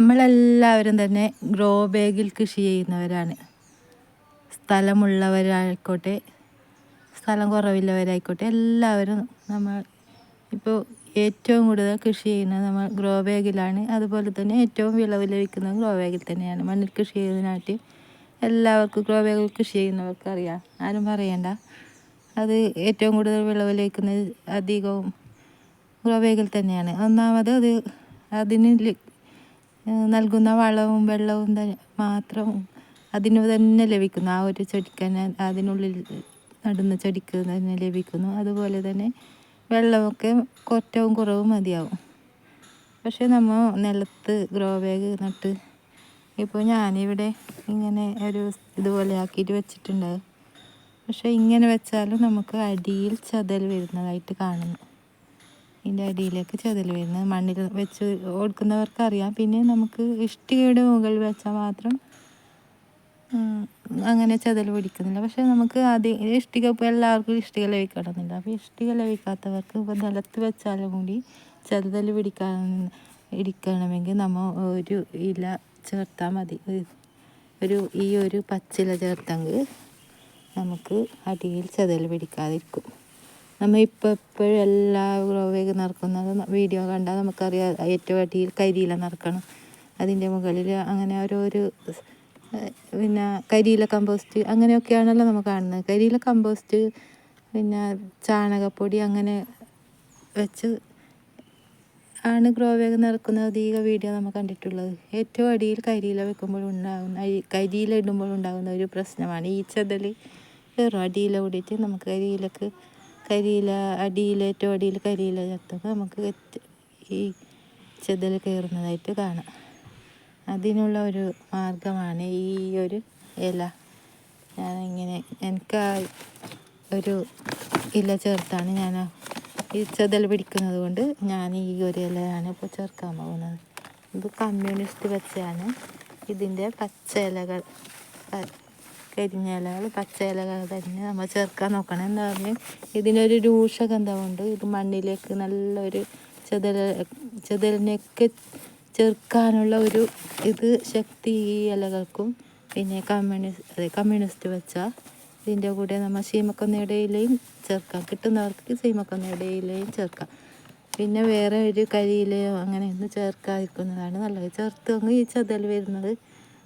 നമ്മളെല്ലാവരും തന്നെ ഗ്രോ ബാഗിൽ കൃഷി ചെയ്യുന്നവരാണ്. സ്ഥലമുള്ളവരായിക്കോട്ടെ സ്ഥലം കുറവില്ലവരായിക്കോട്ടെ എല്ലാവരും നമ്മൾ ഇപ്പോൾ ഏറ്റവും കൂടുതൽ കൃഷി ചെയ്യുന്നത് നമ്മൾ ഗ്രോ ബാഗിലാണ്. അതുപോലെ തന്നെ ഏറ്റവും വിളവ് ലഭിക്കുന്നത് ഗ്രോ ബാഗിൽ തന്നെയാണ്. മണ്ണിൽ കൃഷി ചെയ്യുന്നതിനായിട്ട് എല്ലാവർക്കും ഗ്രോ ബാഗിൽ കൃഷി ചെയ്യുന്നവർക്ക് അറിയാം. ആരും പറയണ്ട. അത് ഏറ്റവും കൂടുതൽ വിളവ് ലഭിക്കുന്നത് അധികവും ഗ്രോ ബാഗിൽ തന്നെയാണ്. ഒന്നാമത് അത് അതിന് നൽകുന്ന വളവും വെള്ളവും മാത്രം അതിന് തന്നെ ലഭിക്കുന്നു. ആ ഒരു ചെടിക്ക് തന്നെ അതിനുള്ളിൽ നടുന്ന ചെടിക്ക് തന്നെ ലഭിക്കുന്നു. അതുപോലെ തന്നെ വെള്ളമൊക്കെ കൊറ്റവും കുറവും മതിയാവും. പക്ഷേ നമ്മൾ നിലത്ത് ഗ്രോ ബാഗ് നട്ട് ഇപ്പോൾ ഞാനിവിടെ ഇങ്ങനെ ഒരു ഇതുപോലെ ആക്കിയിട്ട് വെച്ചിട്ടുണ്ട്. പക്ഷേ ഇങ്ങനെ വെച്ചാലും നമുക്ക് അടിയിൽ ചതൽ വരുന്നതായിട്ട് കാണുന്നു. ഇതിന്റെ അടിയിലേക്ക് ചതൽ വരുന്നത് മണ്ണിൽ വെച്ച് കൊടുക്കുന്നവർക്ക് അറിയാം പിന്നെ നമുക്ക് ഇഷ്ടികയുടെ മുകളിൽ വെച്ചാൽ മാത്രം അങ്ങനെ ചതൽ പിടിക്കുന്നില്ല. പക്ഷെ നമുക്ക് ആദ്യം ഇഷ്ടിക ഇപ്പോൾ എല്ലാവർക്കും ഇഷ്ടിക ലഭിക്കണമെന്നില്ല. അപ്പോൾ ഇഷ്ടിക ലഭിക്കാത്തവർക്ക് ഇപ്പോൾ നിലത്ത് വെച്ചാലും കൂടി ചതൽ പിടിക്കാൻ ഇടിക്കണമെങ്കിൽ നമ്മൾ ഒരു ഇല ചേർത്താൽ മതി. ഒരു ഈ ഒരു പച്ചില ചേർത്തെങ്കിൽ നമുക്ക് അടിയിൽ ചതൽ പിടിക്കാതിരിക്കും. നമ്മൾ ഇപ്പോൾ എപ്പോഴും എല്ലാ ഗ്രോവേഗ് നടക്കുന്നത് വീഡിയോ കണ്ടാൽ നമുക്കറിയാം ഏറ്റവും അടിയിൽ കരിയില നടക്കണം. അതിന്റെ മുകളിൽ അങ്ങനെ ഓരോരു പിന്നെ കരിയില കമ്പോസ്റ്റ് അങ്ങനെയൊക്കെയാണല്ലോ നമ്മൾ കാണുന്നത്. കരിയില കമ്പോസ്റ്റ് പിന്നെ ചാണകപ്പൊടി അങ്ങനെ വെച്ച് ആണ് ഗ്രോ ബാഗ് നടക്കുന്ന അധിക വീഡിയോ നമ്മൾ കണ്ടിട്ടുള്ളത്. ഏറ്റവും അടിയിൽ കരിയില വെക്കുമ്പോൾ ഉണ്ടാകുന്ന കരിയില ഇടുമ്പോൾ ഉണ്ടാകുന്ന ഒരു പ്രശ്നമാണ് ഈ ചതൽ കയറും അടിയില കൂടിയിട്ട് നമുക്ക് കരിയിലക്ക് കരിയില അടിയിൽ ഏറ്റവും അടിയിൽ കരിയില ചത്തൊക്കെ നമുക്ക് ഈ ചെതൽ കയറുന്നതായിട്ട് കാണാം. അതിനുള്ള ഒരു മാർഗമാണ് ഈ ഒരു ഇല. ഞാനിങ്ങനെ എനിക്ക് ഒരു ഇല ചേർത്താണ് ഞാൻ ഈ ചെതൽ പിടിക്കുന്നത് കൊണ്ട് ഞാൻ ഈ ഒരു ഇലയാണ് ഇപ്പോൾ ചേർക്കാൻ പോകുന്നത്. ഇത് കമ്മ്യൂണിസ്റ്റ് പച്ചയാണ്. ഇതിന്റെ പച്ച ഇലകൾ. കരിഞ്ഞ ഇലകൾ പച്ച ഇലകൾ തന്നെ നമ്മൾ ചേർക്കാൻ നോക്കണം. എന്താ പറഞ്ഞാൽ ഇതിനൊരു രൂക്ഷഗന്ധമുണ്ട് ഇത് മണ്ണിലേക്ക് നല്ലൊരു ചെതൽ ചെതലിനെയൊക്കെ ചേർക്കാനുള്ള ഒരു ഇത് ശക്തി ഈ ഇലകൾക്കും പിന്നെ കമ്മ്യൂണിസ്റ്റ് അതെ കമ്മ്യൂണിസ്റ്റ് വെച്ച ഇതിന്റെ കൂടെ നമ്മൾ ശീമക്കൊന്നയുടെ ഇലയും ചേർക്കാം. കിട്ടുന്നവർക്ക് ശീമക്കൊന്നയുടെ ഇലയും ചേർക്കാം. പിന്നെ വേറെ ഒരു കരിയിലയോ അങ്ങനെയൊന്നും ചേർക്കാതിരിക്കുന്നതാണ് നല്ലത്. ചേർത്ത് ഈ ചതൽ വരുന്നത്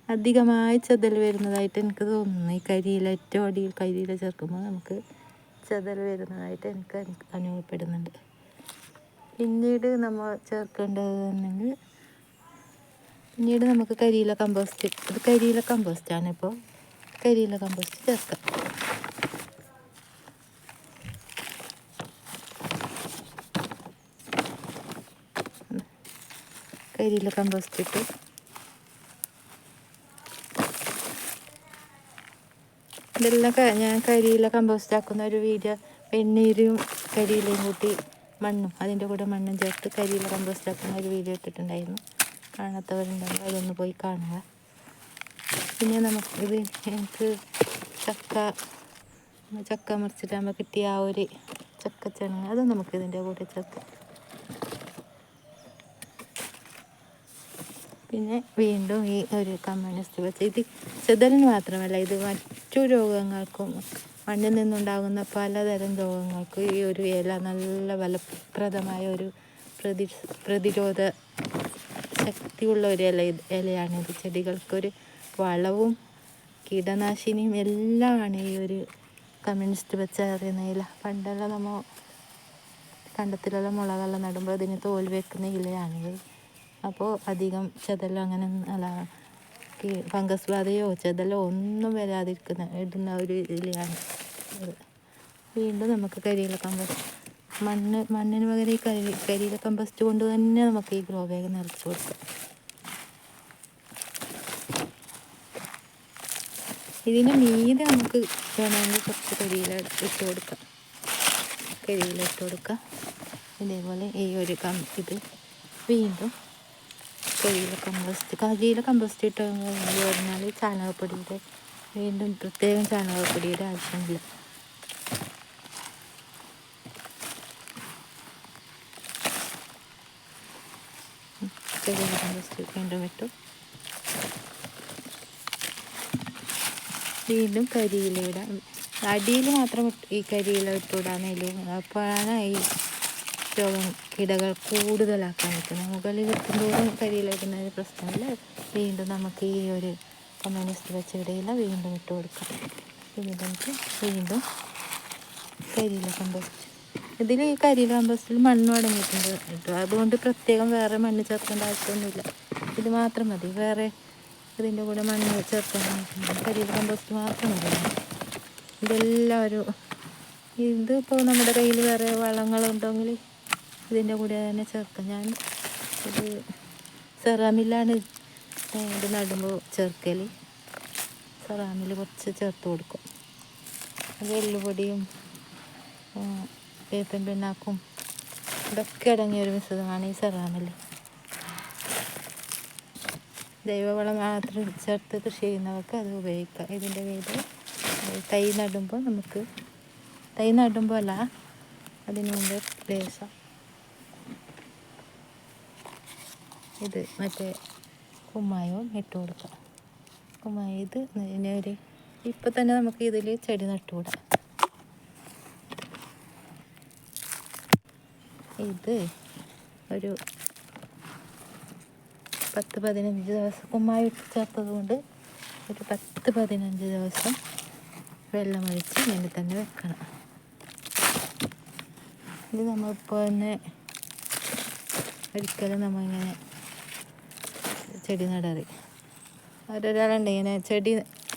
അധികമായി ചതൽ വരുന്നതായിട്ട് എനിക്ക് തോന്നുന്നു. ഈ കരിയില ഏറ്റവും അടിയിൽ കരിയില ചേർക്കുമ്പോൾ നമുക്ക് ചതൽ വരുന്നതായിട്ട് എനിക്ക് അനുഭവപ്പെടുന്നുണ്ട്. പിന്നീട് നമ്മൾ ചേർക്കേണ്ടത് പിന്നീട് നമുക്ക് കരിയില കമ്പോസ്റ്റ് ഇത് കരിയില കമ്പോസ്റ്റാണ് ഇപ്പോൾ. കരിയില കമ്പോസ്റ്റ് ചേർക്കാം. കരിയില കമ്പോസ്റ്റ് ഇട്ട് ഇതെല്ലാം ഞാൻ കരിയില കമ്പോസ്റ്റ് ആക്കുന്ന ഒരു വീഡിയോ വെണ്ണീരും കരിയിലയും കൂട്ടി മണ്ണും അതിന്റെ കൂടെ മണ്ണും ചേർത്ത് കരിയില കമ്പോസ്റ്റ് ആക്കുന്ന ഒരു വീഡിയോ ഇട്ടിട്ടുണ്ടായിരുന്നു. കാണാത്തവരുണ്ടെങ്കിൽ അതൊന്ന് പോയി കാണുക. പിന്നെ നമുക്ക് ഇത് എനിക്ക് ചക്ക ചക്ക മുറിച്ചിട്ടാകുമ്പോൾ കിട്ടിയ ആ ഒരു ചക്കച്ചണങ്ങ അത് നമുക്ക് ഇതിന്റെ കൂടെ ചേർക്കാം. പിന്നെ വീണ്ടും ഈ ഒരു കമ്മ്യൂണിസ്റ്റ് വെച്ച് ഇത് ചെതലിന് മാത്രമല്ല ഇത് മറ്റു രോഗങ്ങൾക്കും മണ്ണിൽ നിന്നുണ്ടാകുന്ന പലതരം രോഗങ്ങൾക്കും ഈ ഒരു ഇല നല്ല ഫലപ്രദമായ ഒരു പ്രതി പ്രതിരോധ ശക്തിയുള്ള ഒരു ഇല ഇലയാണിത് ചെടികൾക്കൊരു വളവും കീടനാശിനിയും എല്ലാമാണ് ഈ ഒരു കമ്മ്യൂണിസ്റ്റ് വെച്ച അറിയുന്ന ഇല. പണ്ടെല്ലാം നമ്മൾ കണ്ടത്തിലെല്ലാം മുളകെല്ലാം നടുമ്പോൾ അതിന് തോൽ വെക്കുന്ന ഇലയാണിത് അപ്പോൾ അധികം ചതലോ അങ്ങനെ അല്ല ഫംഗസ് ബാധയോ ചെതലോ ഒന്നും വരാതിരിക്കുന്ന ഇടുന്ന ഒരു ഇതിലാണ്. വീണ്ടും നമുക്ക് കരിയില കമ്പസ്റ്റ് മണ്ണ് മണ്ണിന് പകരം ഈ കരി കരിയില കമ്പസ്റ്റ് കൊണ്ട് തന്നെ നമുക്ക് ഈ ഗ്രോ ബാഗ് നിറച്ച് കൊടുക്കാം. ഇതിന് മീതെ നമുക്ക് വേണമെങ്കിൽ കുറച്ച് കരിയില ഇട്ട് കൊടുക്കാം. കരിയില ഇട്ട് കൊടുക്കാം. ഇതേപോലെ ഈ ഒരു കം ഇത് വീണ്ടും കരിയില കമ്പോസ്റ്റ് കരിയില കമ്പോസ്റ്റ് ഇട്ട് പറഞ്ഞാൽ ചാണകപ്പൊടിയുടെ വീണ്ടും പ്രത്യേകം ചാണകപ്പൊടിയുടെ ആവശ്യമില്ല. വീണ്ടും ഇട്ടു വീണ്ടും കരിയില ഇടാം അടിയിൽ മാത്രം ഈ കരിയില ഇട്ടുവിടാന്നേലൂ അപ്പോഴാണ് ഈ രോഗം കിടകൾ കൂടുതലാക്കാൻ നിൽക്കുന്നത് മുകളിൽ എത്തുമ്പോഴും കരിയില ഒരു പ്രശ്നമില്ല. വീണ്ടും നമുക്ക് ഈ ഒരു കമ്മ്യൂണിസ്റ്റ് വെച്ച ഇടയില വീണ്ടും ഇട്ട് കൊടുക്കാം. നമുക്ക് വീണ്ടും കരിയില കമ്പോസ്റ്റ് ഇതിൽ ഈ കരിയില കമ്പോസ്റ്റിൽ മണ്ണ് അടങ്ങിയിട്ടുണ്ട് കേട്ടോ. അതുകൊണ്ട് പ്രത്യേകം വേറെ മണ്ണ് ചേർക്കേണ്ട ആവശ്യമൊന്നുമില്ല. ഇത് മാത്രം മതി. വേറെ ഇതിന്റെ കൂടെ മണ്ണ് ചേർക്കാൻ കരിയില കമ്പോസ്റ്റ് മാത്രം മതി. ഇതെല്ലാം ഒരു ഇതിപ്പോൾ നമ്മുടെ കയ്യിൽ വേറെ വളങ്ങളുണ്ടെങ്കിൽ ഇതിന്റെ കൂടെ തന്നെ ചേർക്കാം. ഞാൻ ഇത് സെറാമിലാണ് ഇത് നടുമ്പോൾ ചേർക്കൽ സെറാമിൽ കുറച്ച് ചേർത്ത് കൊടുക്കും. അത് എല്ലുപൊടിയും വേപ്പൻ പിണ്ണാക്കും ഇതൊക്കെ അടങ്ങിയ ഒരു മിശ്രിതമാണ് ഈ സെറാമിൽ ജൈവവളം മാത്രം ചേർത്ത് കൃഷി ചെയ്യുന്നവർക്ക് അത് ഉപയോഗിക്കാം. ഇതിന്റെ പേര് തൈ നടുമ്പോൾ നമുക്ക് തൈ നടുമ്പോൾ അല്ല അതിന് മുമ്പ് ലേശം ഇത് മറ്റേ കുമ്മായവും ഇട്ട് കൊടുക്കാം. കുമ്മായ ഇത് ഒരു ഇപ്പം തന്നെ നമുക്ക് ഇതിൽ ചെടി നട്ടുകൂടാം. ഇത് ഒരു പത്ത് പതിനഞ്ച് ദിവസം കുമ്മായി ഇട്ട് ചേർത്തത് കൊണ്ട് ഒരു പത്ത് പതിനഞ്ച് ദിവസം വെള്ളമൊഴിച്ച് ഇങ്ങനെ തന്നെ വെക്കണം. ഇത് നമ്മളിപ്പോൾ തന്നെ ഒരിക്കലും നമ്മളിങ്ങനെ ചെടി നടാറ്. ഓരോരാളുണ്ട് ഇങ്ങനെ ചെടി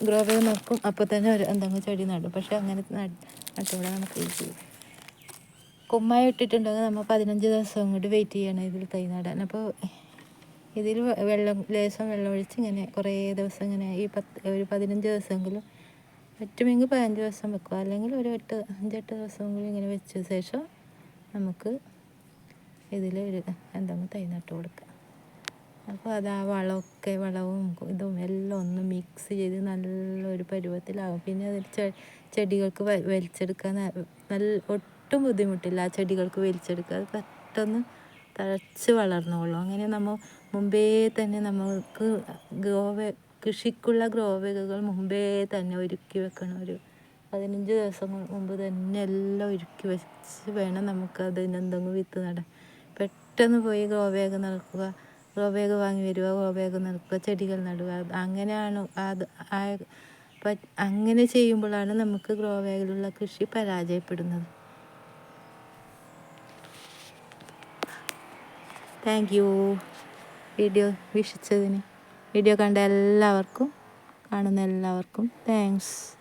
ഗ്രോ ബാഗ് നോക്കും അപ്പോൾ തന്നെ ഒരു എന്തെങ്കിലും ചെടി നടും. പക്ഷെ അങ്ങനെ നട്ടുകൂടെ നമുക്ക് കുമ്മായി ഇട്ടിട്ടുണ്ടെങ്കിൽ നമ്മൾ പതിനഞ്ച് ദിവസം അങ്ങോട്ട് വെയിറ്റ് ചെയ്യണം ഇതിൽ തൈ നടാൻ. അപ്പോൾ ഇതിൽ വെള്ളം ലേശം വെള്ളം ഒഴിച്ച് ഇങ്ങനെ കുറേ ദിവസം ഇങ്ങനെ ഈ പത്ത് ഒരു പതിനഞ്ച് ദിവസമെങ്കിലും പറ്റുമെങ്കിൽ പതിനഞ്ച് ദിവസം വെക്കുക അല്ലെങ്കിൽ ഒരു എട്ട് അഞ്ചെട്ട് ദിവസമെങ്കിലും ഇങ്ങനെ വെച്ച ശേഷം നമുക്ക് ഇതിൽ ഒരു എന്തെങ്കിലും തൈ നട്ട് കൊടുക്കാം അപ്പോൾ അത് ആ വളമൊക്കെ വളവും ഇതും എല്ലാം ഒന്ന് മിക്സ് ചെയ്ത് നല്ലൊരു പരുവത്തിലാകും പിന്നെ അതിൽ ചെടികൾക്ക് വലിച്ചെടുക്കാൻ നല്ല ഒട്ടും ബുദ്ധിമുട്ടില്ല ആ ചെടികൾക്ക് വലിച്ചെടുക്കുക അത് പെട്ടെന്ന് തഴച്ച് വളർന്നോളും. അങ്ങനെ നമ്മൾ മുമ്പേ തന്നെ നമുക്ക് ഗ്രോവ കൃഷിക്കുള്ള ഗ്രോ മുമ്പേ തന്നെ ഒരുക്കി വെക്കണം ഒരു പതിനഞ്ച് ദിവസം മുമ്പ് തന്നെ എല്ലാം ഒരുക്കി വെച്ച് വേണം നമുക്ക് അതിനെന്തെങ്കിലും വിത്ത് നടാൻ. പെട്ടെന്ന് പോയി ഗ്രോ നടക്കുക. ഗ്രോ ബാഗ് വാങ്ങി വരിക ഗ്രോ ബാഗ് നടക്കുക ചെടികൾ നടുക. അങ്ങനെയാണ് അത് അങ്ങനെ ചെയ്യുമ്പോഴാണ് നമുക്ക് ഗ്രോ ബാഗിലുള്ള കൃഷി പരാജയപ്പെടുന്നത്. താങ്ക് യു വീഡിയോ വീക്ഷിച്ചതിന്. വീഡിയോ കണ്ട എല്ലാവർക്കും കാണുന്ന എല്ലാവർക്കും താങ്ക്സ്